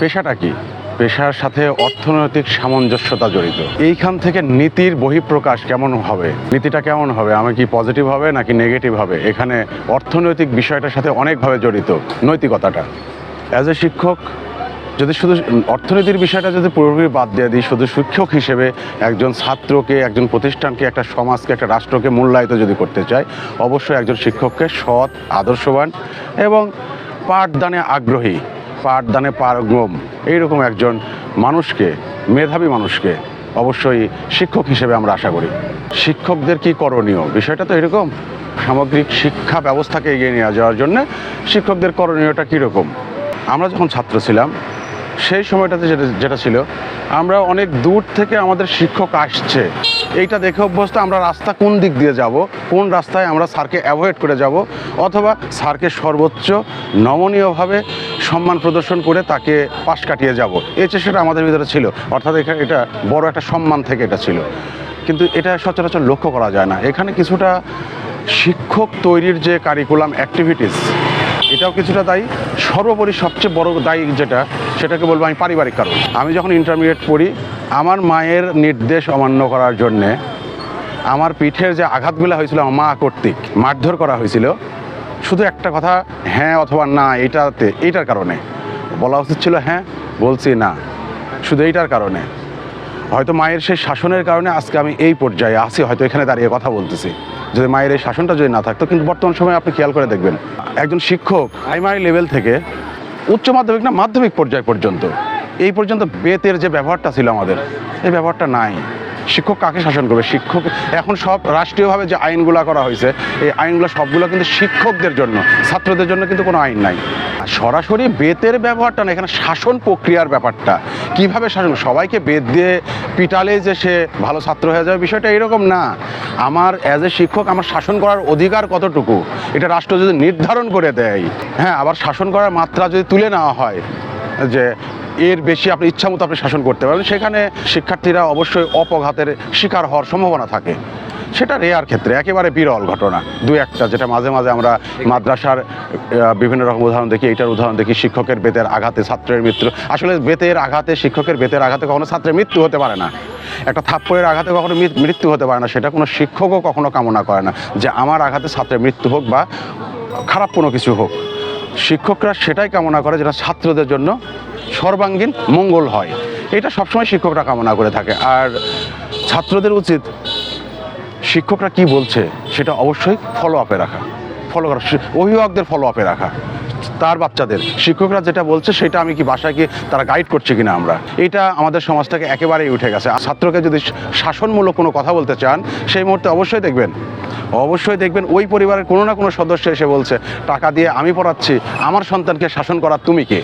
পেশাটা কি? পেশার সাথে অর্থনৈতিক সামঞ্জস্যতা জড়িত। এইখান থেকে নীতির বহিঃপ্রকাশ কেমন হবে? নীতিটা কেমন হবে? আমি কি পজিটিভ হবে নাকি নেগেটিভ হবে? এখানে অর্থনৈতিক বিষয়টার সাথে অনেকভাবে জড়িত। নৈতিকতাটা। অ্যাজ এ শিক্ষক, যদি শুধু অর্থনীতির বিষয়টা যদি পুরোপুরি বাদ দিয়ে দিই, শুধু শিক্ষক হিসেবে একজন ছাত্রকে, একজন প্রতিষ্ঠানকে, একটা সমাজকে, একটা রাষ্ট্রকে মূল্যায়িত যদি করতে চায় অবশ্যই একজন শিক্ষককে সৎ, আদর্শবান এবং পাঠদানে আগ্রহী। পাঠদানে পারগম এইরকম একজন মানুষকে, মেধাবী মানুষকে অবশ্যই শিক্ষক হিসেবে আমরা আশা করি। শিক্ষকদের কি করণীয়? বিষয়টা তো এরকম। সামগ্রিক শিক্ষা ব্যবস্থাকে এগিয়ে নিয়ে যাওয়ার জন্য শিক্ষকদের করণীয়টা কীরকম? আমরা যখন ছাত্র ছিলাম সেই সময়টাতে যেটা যেটা ছিল, আমরা অনেক দূর থেকে আমাদের শিক্ষক আসছে। এইটা দেখে অভ্যস্ত, আমরা রাস্তা কোন দিক দিয়ে যাব, কোন রাস্তায় আমরা স্যারকে অ্যাভয়েড করে যাব, অথবা স্যারকে সর্বোচ্চ নমনীয়ভাবে সম্মান প্রদর্শন করে তাকে পাশ কাটিয়ে যাব। এই চেষ্টাটা আমাদের ভিতরে ছিল। অর্থাৎ এখানে এটা বড় একটা সম্মান থেকে এটা ছিল। কিন্তু এটা সচরাচর লক্ষ্য করা যায় না। এখানে কিছুটা শিক্ষক তৈরির যে কারিকুলাম অ্যাক্টিভিটিস এটাও কিছুটা দায়ী। সর্বোপরি সবচেয়ে বড় দায়ী যেটা, সেটাকে বলব আমি পারিবারিক কারণ। আমি যখন ইন্টারমিডিয়েট পড়ি, আমার মায়ের নির্দেশ অমান্য করার জন্যে আমার পিঠের যে আঘাতগুলো হয়েছিল আমার মা কর্তৃক, মারধর করা হয়েছিল, শুধু একটা কথা হ্যাঁ অথবা না এটাতে এইটার কারণে। বলা উচিত ছিল হ্যাঁ বলছি না, শুধু এইটার কারণে। হয়তো মায়ের সেই শাসনের কারণে আজকে আমি এই পর্যায়ে আছি, হয়তো এখানে দাঁড়িয়ে কথা বলতেছি। যদি মায়ের এই শাসনটা যদি না থাকতো, কিন্তু বর্তমান সময়ে আপনি খেয়াল করে দেখবেন, একজন শিক্ষক প্রাইমারি লেভেল থেকে উচ্চ মাধ্যমিক না, মাধ্যমিক পর্যায় পর্যন্ত, এই পর্যন্ত বেতের যে ব্যবহারটা ছিল আমাদের, এই ব্যবহারটা নাই। শিক্ষক কাকে শাসন করবে? শিক্ষক, এখন সব রাষ্ট্রীয়ভাবে যে আইনগুলো করা হয়েছে, এই আইনগুলো সবগুলো কিন্তু শিক্ষকদের জন্য, ছাত্রদের জন্য কিন্তু কোনো আইন নাই। সরাসরি বেতের ব্যবহারটা না, এখানে শাসন প্রক্রিয়ার ব্যাপারটা কীভাবে শাসন সবাইকে বেদ দিয়ে পিটালে যে সে ভালো ছাত্র হয়ে যাবে, বিষয়টা এরকম না। আমার অ্যাজ এ শিক্ষক আমার শাসন করার অধিকার কতটুকু? এটা রাষ্ট্র যদি নির্ধারণ করে দেয় হ্যাঁ আবার শাসন করার মাত্রা যদি তুলে নেওয়া হয়, যে এর বেশি আপনি ইচ্ছা মতো আপনি শাসন করতে পারবেন সেখানে শিক্ষার্থীরা অবশ্যই অপঘাতের শিকার হওয়ার সম্ভাবনা থাকে। সেটা রেয়ার ক্ষেত্রে, একেবারে বিরল ঘটনা। দু একটা, যেটা মাঝে মাঝে আমরা মাদ্রাসার বিভিন্ন রকম উদাহরণ দেখি, এইটার উদাহরণ দেখি, শিক্ষকের বেতের আঘাতে ছাত্রের মৃত্যু। আসলে বেতের আঘাতে, শিক্ষকের বেতের আঘাতে কখনো ছাত্রের মৃত্যু হতে পারে না। একটা থাপ্পড়ের আঘাতে কখনো মৃত্যু হতে পারে না, সেটা কোনো শিক্ষকও কখনো কামনা করে না যে আমার আঘাতে ছাত্রের মৃত্যু হোক বা খারাপ কোনো কিছু হোক। শিক্ষকরা সেটাই কামনা করে যেটা ছাত্রদের জন্য সর্বাঙ্গীন মঙ্গল হয়। এটা সবসময় শিক্ষকরা কামনা করে থাকে। আর ছাত্রদের উচিত শিক্ষকরা কি বলছে সেটা অবশ্যই ফলো আপে রাখা। ফলো করা অভিভাবকদের ফলো আপে রাখা। তার বাচ্চাদের। শিক্ষকরা যেটা বলছে সেটা আমি কি বাসায় কি তারা গাইড করছে কিনা আমরা? এটা আমাদের সমাজটাকে একেবারেই উঠে গেছে। আর ছাত্রকে যদি শাসনমূলক কোনো কথা বলতে চান, সেই মুহূর্তে অবশ্যই দেখবেন। অবশ্যই দেখবেন ওই পরিবারের কোনো না কোনো সদস্য এসে বলছে, টাকা দিয়ে আমি পড়াচ্ছি, আমার সন্তানকে শাসন করার তুমি কে?